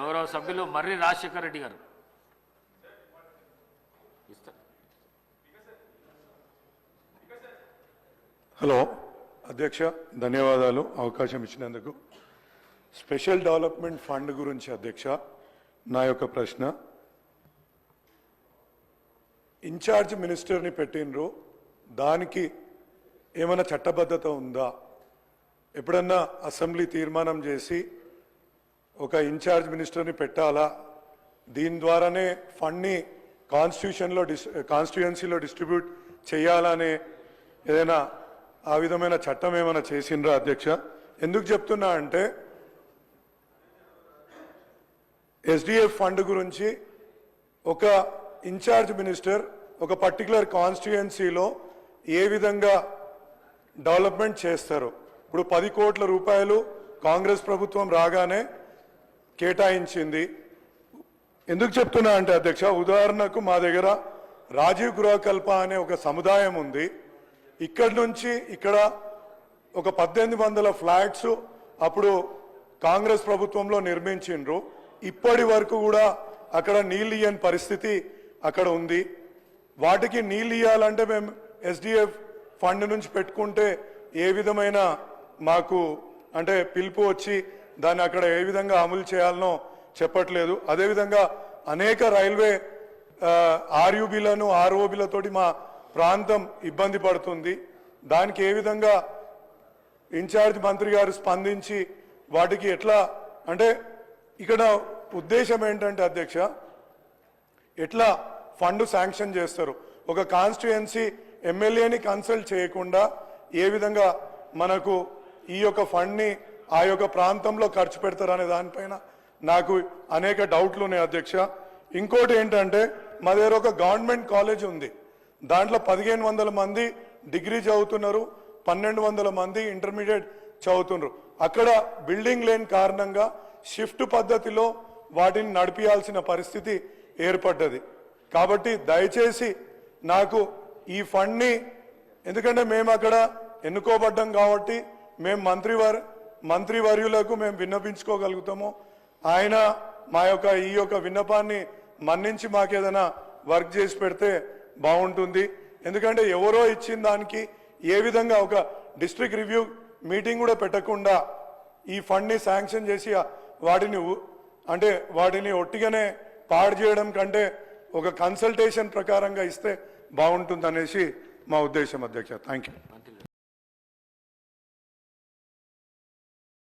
గౌరవ సభ్యులు మర్రి రాజశేఖర రెడ్డి గారు. హలో అధ్యక్ష ధన్యవాదాలు అవకాశం ఇచ్చినందుకు. స్పెషల్ డెవలప్మెంట్ ఫండ్ గురించి అధ్యక్ష నా యొక్క ప్రశ్న. ఇన్ఛార్జ్ మినిస్టర్ని పెట్టినరు దానికి ఏమైనా చట్టబద్ధత ఉందా? ఎప్పుడన్నా అసెంబ్లీ తీర్మానం చేసి ఒక ఇన్ఛార్జ్ మినిస్టర్ని పెట్టాలా? దీని ద్వారానే ఫండ్ని కాన్స్టిట్యూషన్లో డిస్ కాన్స్టిట్యుయెన్సీలో డిస్ట్రిబ్యూట్ చేయాలనే ఏదైనా ఆ విధమైన చట్టం ఏమైనా చేసిండ్రా అధ్యక్ష? ఎందుకు చెప్తున్నా అంటే ఎస్డిఎఫ్ ఫండ్ గురించి ఒక ఇన్ఛార్జ్ మినిస్టర్ ఒక పర్టికులర్ కాన్స్టిట్యుయెన్సీలో ఏ విధంగా డెవలప్మెంట్ చేస్తారు? ఇప్పుడు పది కోట్ల రూపాయలు కాంగ్రెస్ ప్రభుత్వం రాగానే కేటాయించింది. ఎందుకు చెప్తున్నా అంటే అధ్యక్ష ఉదాహరణకు మా దగ్గర రాజీవ్ గృహకల్ప అనే ఒక సముదాయం ఉంది. ఇక్కడి నుంచి ఇక్కడ ఒక పద్దెనిమిది వందల ఫ్లాట్స్ అప్పుడు కాంగ్రెస్ ప్రభుత్వంలో నిర్మించిండ్రు. ఇప్పటి వరకు కూడా అక్కడ నీళ్ళు ఇయ్యని పరిస్థితి అక్కడ ఉంది. వాటికి నీళ్ళు ఇయ్యాలంటే మేము ఎస్డిఎఫ్ ఫండ్ నుంచి పెట్టుకుంటే ఏ విధమైన మాకు అంటే పిలుపు వచ్చి దాన్ని అక్కడ ఏ విధంగా అమలు చేయాలనో చెప్పట్లేదు. అదేవిధంగా అనేక రైల్వే ఆర్యుబీలను ఆర్ఓబీలతోటి మా ప్రాంతం ఇబ్బంది పడుతుంది. దానికి ఏ విధంగా ఇన్ఛార్జ్ మంత్రి గారు స్పందించి వాటికి ఎట్లా అంటే ఇక్కడ ఉద్దేశం ఏంటంటే అధ్యక్ష ఎట్లా ఫండ్ శాంక్షన్ చేస్తారు? ఒక కాన్స్టిట్యుయెన్సీ ఎమ్మెల్యేని కన్సల్ట్ చేయకుండా ఏ విధంగా మనకు ఈ యొక్క ఫండ్ని ఆ యొక్క ప్రాంతంలో ఖర్చు పెడతారనే దానిపైన నాకు అనేక డౌట్లు ఉన్నాయి అధ్యక్ష. ఇంకోటి ఏంటంటే మా దగ్గర ఒక గవర్నమెంట్ కాలేజ్ ఉంది. దాంట్లో పదిహేను వందల మంది డిగ్రీ చదువుతున్నారు పన్నెండు వందల మంది ఇంటర్మీడియట్ చదువుతున్నారు. అక్కడ బిల్డింగ్ లేని కారణంగా షిఫ్ట్ పద్ధతిలో వాటిని నడిపించాల్సిన పరిస్థితి ఏర్పడ్డది. కాబట్టి దయచేసి నాకు ఈ ఫండ్ని ఎందుకంటే మేము అక్కడ ఎన్నుకోబడ్డం కాబట్టి మేము మంత్రివర్ మంత్రివర్యులకు మేము విన్నపించుకోగలుగుతాము. ఆయన మా యొక్క ఈ యొక్క విన్నపాన్ని మన్నించి మాకేదైనా వర్క్ చేసి పెడితే బాగుంటుంది. ఎందుకంటే ఎవరో ఇచ్చిన దానికి ఏ విధంగా ఒక డిస్ట్రిక్ట్ రివ్యూ మీటింగ్ కూడా పెట్టకుండా ఈ ఫండ్ని శాంక్షన్ చేసి వాటిని అంటే వాటిని ఒట్టిగానే పాడు చేయడం కంటే ఒక కన్సల్టేషన్ ప్రకారంగా ఇస్తే బాగుంటుంది అనేసి మా ఉద్దేశం అధ్యక్ష. Thank you